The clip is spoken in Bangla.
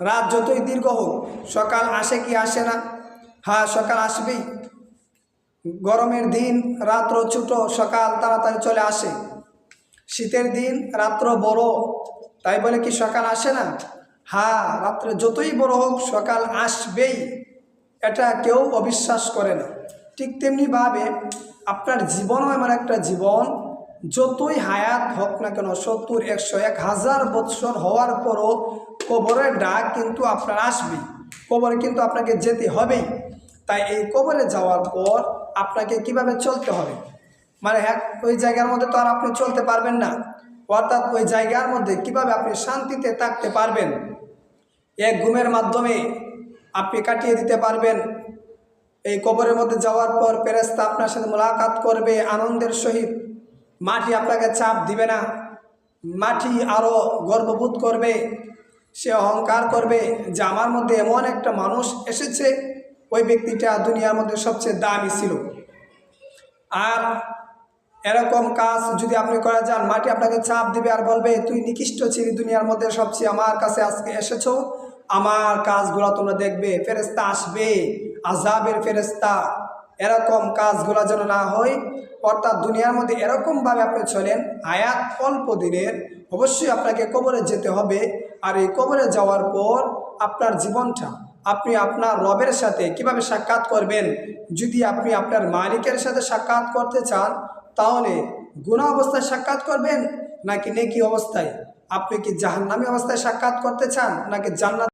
রাত যতই দীর্ঘ হোক, সকাল আসে কি আসে না? হ্যাঁ সকাল আসবেই। গরমের দিন রাত্র ছোট, সকাল তাড়াতাড়ি চলে আসে। শীতের দিন রাত্র বড়, তাই বলে কি সকাল আসে না? হ্যাঁ রাত্রে যতই বড় হোক, সকাল আসবেই। এটা কেউ অবিশ্বাস করে না। ঠিক তেমনিভাবে আপনার জীবনও এমন একটা জীবন, যতই হায়াত হোক না কেন, সত্তর, একশো, এক হাজার বৎসর হওয়ার পরও কবরের ডাক কিন্তু আপনার আসবে। কবরে কিন্তু আপনাকে যেতে হবেই তাই এই কবরে যাওয়ার পর আপনাকে কীভাবে চলতে হবে? মানে এক, ওই জায়গার মধ্যে তো আর আপনি চলতে পারবেন না। অর্থাৎ ওই জায়গার মধ্যে কীভাবে আপনি শান্তিতে থাকতে পারবেন? এক ঘুমের মাধ্যমে আপনি কাটিয়ে দিতে পারবেন। এই কবরের মধ্যে যাওয়ার পর পেরেস্তা আপনার সাথে মোলাকাত করবে, আনন্দের সহিত। মাটি আপনাকে চাপ দিবে না। মাটি আরও গর্ববোধ করবে। সে অহংকার করবে যে আমার মধ্যে এমন একটা মানুষ এসেছে, ওই ব্যক্তিটা দুনিয়ার মধ্যে সবচেয়ে দামি ছিল। আর এরকম কাজ যদি আপনি করা যান, মাটি আপনাকে চাপ দিবে আর বলবে, তুই নিকৃষ্ট ছিলি দুনিয়ার মধ্যে, সবচেয়ে আমার কাছে আজকে এসেছ। আমার কাজগুলো তোমরা দেখবে ফেরেস্তা আসবে আজাবের ফেরেস্তা এরকম কাজগুলো যেন না হয়। অর্থাৎ দুনিয়ার মধ্যে এরকমভাবে আপনি চলেন, আয়াত অল্প দিনের, অবশ্যই আপনাকে কবরে যেতে হবে। আর এই কবরে যাওয়ার পর আপনার জীবনটা, আপনি আপনার রবের সাথে কীভাবে সাক্ষাৎ করবেন? যদি আপনি আপনার মালিকের সাথে সাক্ষাৎ করতে চান, তাহলে গুণা অবস্থায় সাক্ষাৎ করবেন? নাকি নেকি অবস্থায়? আপনি কি জাহান্নামী অবস্থায় সাক্ষাৎ করতে চান, নাকি জান্নাত